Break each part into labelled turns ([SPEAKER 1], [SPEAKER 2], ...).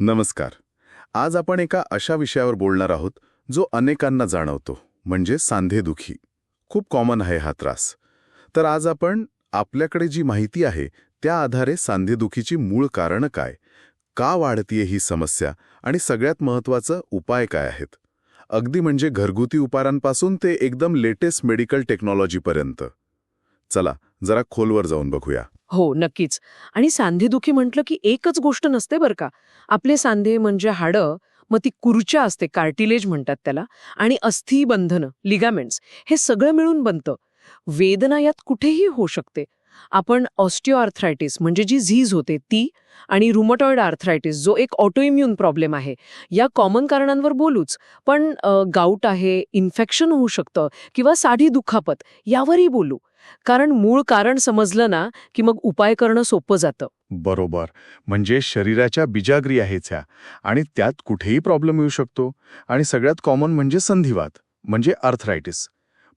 [SPEAKER 1] नमस्कार. आज आपण एका अशा विषयावर बोलणार आहोत जो अनेकांना जाणवतो म्हणजे सांधेदुखी खूप कॉमन आहे हा त्रास. तर आज आपण आपल्याकडे जी माहिती आहे त्या आधारे सांधेदुखीची मूळ कारणं काय? का वाढतीये ही समस्या? आणि सगळ्यात महत्त्वाचं उपाय काय आहेत? अगदी म्हणजे घरगुती उपायांपासून ते एकदम लेटेस्ट मेडिकल टेक्नॉलॉजीपर्यंत. चला जरा खोलवर जाऊन बघूया.
[SPEAKER 2] हो नक्कीच. आणि सांधेदुखी म्हटलं की एकच गोष्ट नसते बरं का. आपले सांधे म्हणजे हाडं मग ती कुर्च्या असते कार्टिलेज म्हणतात त्याला आणि अस्थिबंधनं लिगामेंट्स हे सगळं मिळून बनतं. वेदना यात कुठेही होऊ शकते. आपण ऑस्टिओआर्थरायटिस म्हणजे जी झीज होते ती आणि रुमटॉइड आर्थरायटिस जो एक ऑटोइम्युन प्रॉब्लेम आहे या कॉमन कारणांवर बोलूच. पण गाऊट आहे इन्फेक्शन होऊ शकतं किंवा साधी दुखापत यावरही बोलू. कारण मूळ कारण समजलं ना की मग उपाय करणं सोपं जातं.
[SPEAKER 1] बरोबर. म्हणजे शरीराच्या बिजागरी आहेच ह्या. आणि त्यात कुठेही प्रॉब्लेम येऊ शकतो. आणि सगळ्यात कॉमन म्हणजे संधिवात म्हणजे आर्थरायटिस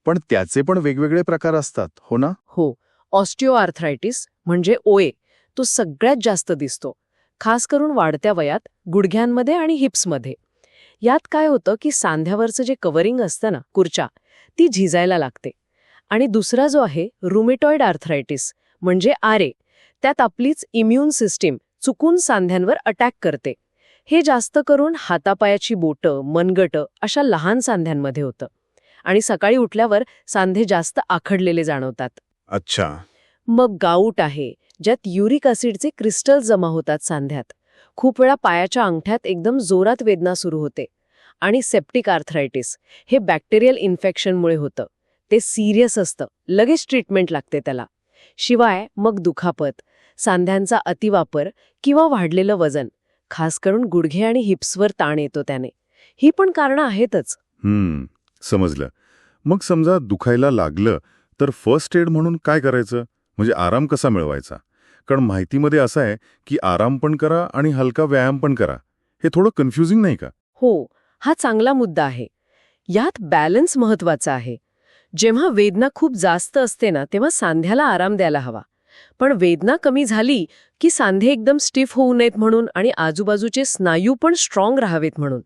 [SPEAKER 1] पण त्याचे पण वेगवेगळे प्रकार असतात हो ना?
[SPEAKER 2] हो. ऑस्टिओआर्थरायटिस म्हणजे ओए तो सगळ्यात जास्त दिसतो खास करून वाढत्या वयात गुडघ्यांमध्ये आणि हिप्समध्ये. यात काय होतं की सांध्यावरचं जे कव्हरिंग असतं ना कुर्चा ती झिजायला लागते. आणि दुसरा जो आहे रुमेटॉइड आर्थरायटिस म्हणजे आरे त्यात आपलीच इम्युन सिस्टीम चुकून सांध्यांवर अटॅक करते. हे जास्त करून हातापायाची बोटं मनगटं अशा लहान सांध्यांमध्ये होतं. आणि सकाळी उठल्यावर सांधे जास्त आखडलेले जाणवतात.
[SPEAKER 1] अच्छा.
[SPEAKER 2] मग गाऊट आहे ज्यात युरिक ॲसिडचे क्रिस्टल जमा होतात सांध्यात. खूप वेळा पायाच्या अंगठ्यात एकदम जोरात वेदना सुरू होते. आणि सेप्टिक आर्थरायटिस हे बॅक्टेरियल इन्फेक्शनमुळे होतं. ते सिरियस असतं. लगेच ट्रीटमेंट लागते त्याला. शिवाय मग दुखापत सांध्यांचा अतिवापर किंवा वाढलेलं वजन खास करून गुडघे आणि हिप्सवर ताण येतो त्याने. ही पण कारणं आहेतच.
[SPEAKER 1] हम्म समजलं. मग समजा दुखायला लागलं तर फर्स्ट एड म्हणून काय करायचं? म्हणजे आराम कसा मिळवायचा? कारण माहितीमध्ये असं आहे की आराम पण करा आणि हलका व्यायाम पण करा. हे थोडं कन्फ्युजिंग नाही का?
[SPEAKER 2] हो हा चांगला मुद्दा आहे. यात बॅलन्स महत्त्वाचा आहे. जेव्हा वेदना खूप जास्त असते ना तेव्हा सांध्याला आराम द्यायला हवा. पण वेदना कमी झाली की सांधे एकदम स्टिफ होऊ नयेत म्हणून आणि आजूबाजूचे स्नायू पण स्ट्रॉंग राहावेत म्हणून.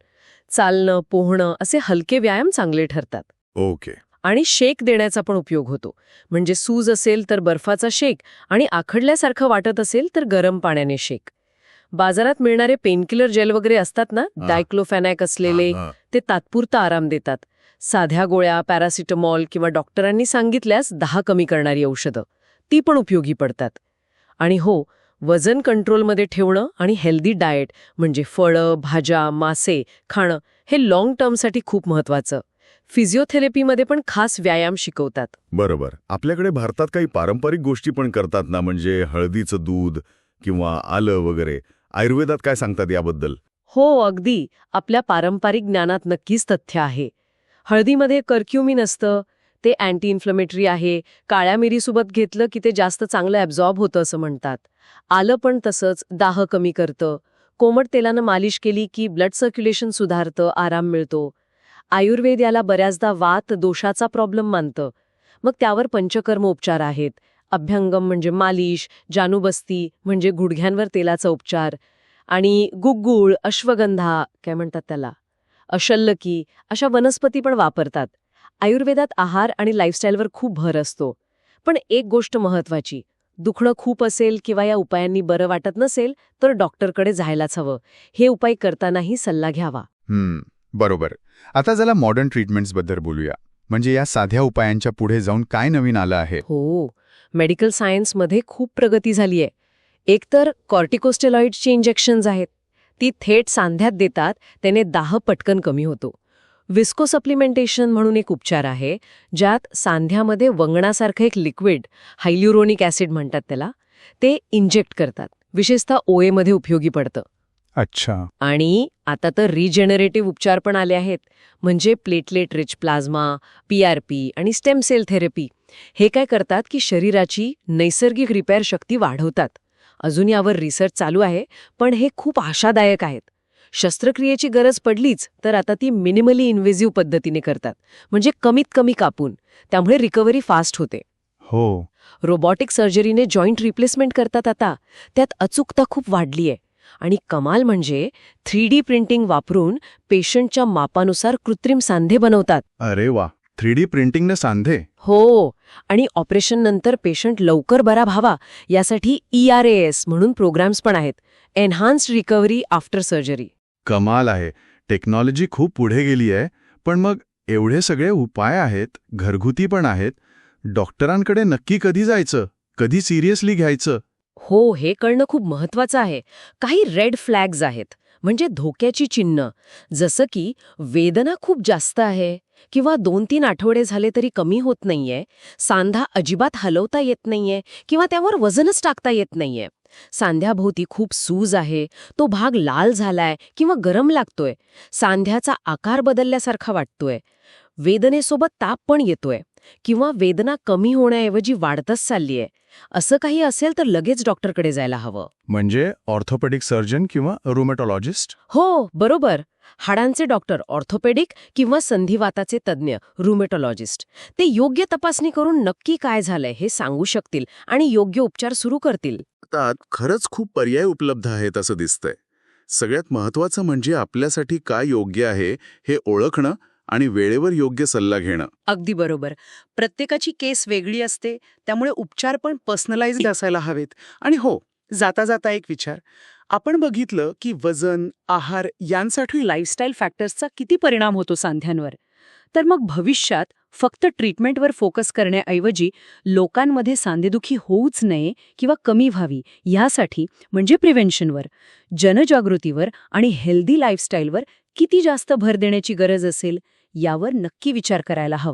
[SPEAKER 2] चालणं पोहणं असे हलके व्यायाम चांगले ठरतात.
[SPEAKER 1] ओके.
[SPEAKER 2] आणि शेक देण्याचा पण उपयोग होतो. म्हणजे सूज असेल तर बर्फाचा शेक आणि आखडल्यासारखं वाटत असेल तर गरम पाण्याने शेक. बाजारात मिळणारे पेनकिलर जेल वगैरे असतात ना. डायक्लोफॅनॅक असलेले. ते तात्पुरता आराम देतात. साध्या गोळ्या पॅरासिटामॉल किंवा डॉक्टरांनी सांगितल्यास दहा कमी करणारी औषधं. ती पण उपयोगी पडतात. आणि हो वजन कंट्रोलमध्ये ठेवणं आणि हेल्दी डाएट म्हणजे फळं भाज्या मासे खाणं हे लाँग टर्मसाठी खूप महत्वाचं. फिजिओथेरपीमध्ये पण खास व्यायाम शिकवतात.
[SPEAKER 1] बरोबर. आपल्याकडे भारतात काही पारंपरिक गोष्टी पण करतात ना म्हणजे हळदीचं दूध किंवा आलं वगैरे. आयुर्वेदात काय सांगतात याबद्दल?
[SPEAKER 2] हो अगदी. आपल्या पारंपरिक ज्ञानात नक्कीच तथ्य आहे. हळदीमध्ये कर्क्युमिन असतं ते अँटी इन्फ्लमेटरी आहे काळ्या मिरीसोबत घेतलं की ते जास्त चांगलं ॲब्झॉर्ब होतं असं म्हणतात. आलं पण तसंच दाह कमी करतं. कोमट तेलानं मालिश केली की ब्लड सर्क्युलेशन सुधारतं आराम मिळतो. आयुर्वेद याला बऱ्याचदा वात दोषाचा प्रॉब्लेम मानतं. मग त्यावर पंचकर्म उपचार आहेत. अभ्यंगम म्हणजे मालिश जानुबस्ती म्हणजे गुडघ्यांवर तेलाचा उपचार आणि गुगुळ अश्वगंधा काय म्हणतात त्याला? अशल्लकी अशा वनस्पती पण वापरतात. आयुर्वेदात आहार आणि लाईफस्टाईलवर खूप भर असतो. पण एक गोष्ट महत्वाची दुखणं खूप असेल किंवा या उपायांनी बरं वाटत नसेल तर डॉक्टरकडे जायलाच हवं. हे उपाय करतानाही सल्ला घ्यावा.
[SPEAKER 3] बरोबर. आता जरा मॉडर्न ट्रीटमेंट्सबद्दल बोलूया. म्हणजे या साध्या उपायांच्या पुढे जाऊन काय नवीन आलं आहे?
[SPEAKER 2] हो. मेडिकल सायन्समध्ये खूप प्रगती झाली आहे. एकतर कॉर्टिकोस्टेलॉइडची इंजेक्शन्स आहेत. ती थेट सांध्यात देतात त्याने दाह पटकन कमी होतो. विस्को सप्लिमेंटेशन म्हणून एक उपचार आहे ज्यात सांध्यामध्ये वंगणासारखं एक लिक्विड हायल्युरोनिक ॲसिड म्हणतात त्याला ते इंजेक्ट करतात. विशेषतः ओएमध्ये उपयोगी पडतं.
[SPEAKER 3] अच्छा.
[SPEAKER 2] आणि आता तर रिजेनरेटिव्ह उपचार पण आले आहेत. म्हणजे प्लेटलेट रिच प्लाझ्मा पीआरपी आणि स्टेम सेल थेरपी हे काय करतात की शरीराची नैसर्गिक रिपेअर शक्ती वाढवतात. अजून यावर रिसर्च चालू आहे पण हे खूप आशादायक आहेत. शस्त्रक्रियेची गरज पडलीच तर आता ती मिनिमली इन्व्हेझिव्ह पद्धतीने करतात. म्हणजे कमीत कमी कापून. त्यामुळे रिकव्हरी फास्ट होते.
[SPEAKER 3] हो.
[SPEAKER 2] रोबॉटिक सर्जरीने जॉईंट रिप्लेसमेंट करतात आता. त्यात अचूकता खूप वाढलीय. आणि कमाल म्हणजे थ्री डी प्रिंटिंग वापरून पेशंटच्या मापानुसार कृत्रिम सांधे बनवतात.
[SPEAKER 1] अरे वा थ्री डी प्रिंटिंगने सांधे?
[SPEAKER 2] हो आणि ऑपरेशन नंतर पेशंट लवकर बरा व्हावा यासाठी ई आर एस म्हणून प्रोग्राम्स पण आहेत. एन्हान्स्ड रिकव्हरी आफ्टर सर्जरी
[SPEAKER 1] कमाल आहे. टेक्नॉलॉजी खूप पुढे गेली आहे पण मग एवढे सगळे उपाय आहेत घरगुती पण आहेत. डॉक्टरांकडे नक्की कधी जायचं? कधी सिरियसली घ्यायचं?
[SPEAKER 2] हो हे कळणं खूप महत्वाचं आहे. काही रेड फ्लॅग्ज आहेत म्हणजे धोक्याची चिन्ह. जसं की वेदना खूप जास्त आहे किंवा दोन तीन आठवडे झाले तरी कमी होत नाहीये सांधा अजिबात हलवता येत नाहीये किंवा त्यावर वजनच टाकता येत नाहीये. सांध्याभोवती खूप सूज आहे तो भाग लाल झालाय किंवा गरम लागतोय. सांध्याचा आकार बदलल्यासारखा वाटतोय. वेदनेसोबत ताप पण येतोय. किंवा वेदना कमी होण्याऐवजी वाढतच चाललीये. असं काही असेल तर लगेच डॉक्टरकडे जायला हवं.
[SPEAKER 1] म्हणजे ऑर्थोपेडिक सर्जन किंवा रुमेटॉलॉजिस्ट
[SPEAKER 2] हो बरोबर. हाडांचे डॉक्टर ऑर्थोपेडिक किंवा संधिवाताचे तज्ज्ञ रुमेटॉलॉजिस्ट ते योग्य तपासणी करून नक्की काय झालंय हे सांगू शकतील आणि योग्य उपचार सुरू करतील.
[SPEAKER 1] खरंच खूप पर्याय उपलब्ध आहेत असं दिसतंय. सगळ्यात महत्वाचं म्हणजे आपल्यासाठी काय योग्य आहे हे ओळखणं आणि वेळेवर योग्य सल्ला घेणं.
[SPEAKER 4] अगदी बरोबर. प्रत्येकाची केस वेगळी असते त्यामुळे उपचार पण पर्सनलाइज्ड असायला हवेत. आणि हो जाता जाता एक विचार. आपण बघितलं की वजन आहार यांसाठी लाईफस्टाईल फॅक्टर्सचा किती परिणाम होतो सांध्यांवर. तर मग भविष्यात फक्त ट्रीटमेंटवर फोकस करण्याऐवजी लोकांमध्ये सांधेदुखी होऊच नये किंवा कमी व्हावी यासाठी म्हणजे प्रिव्हेन्शनवर जनजागृतीवर आणि हेल्दी लाईफस्टाईलवर किती जास्त भर देण्याची गरज असेल? यावर नक्की विचार करायला हवा.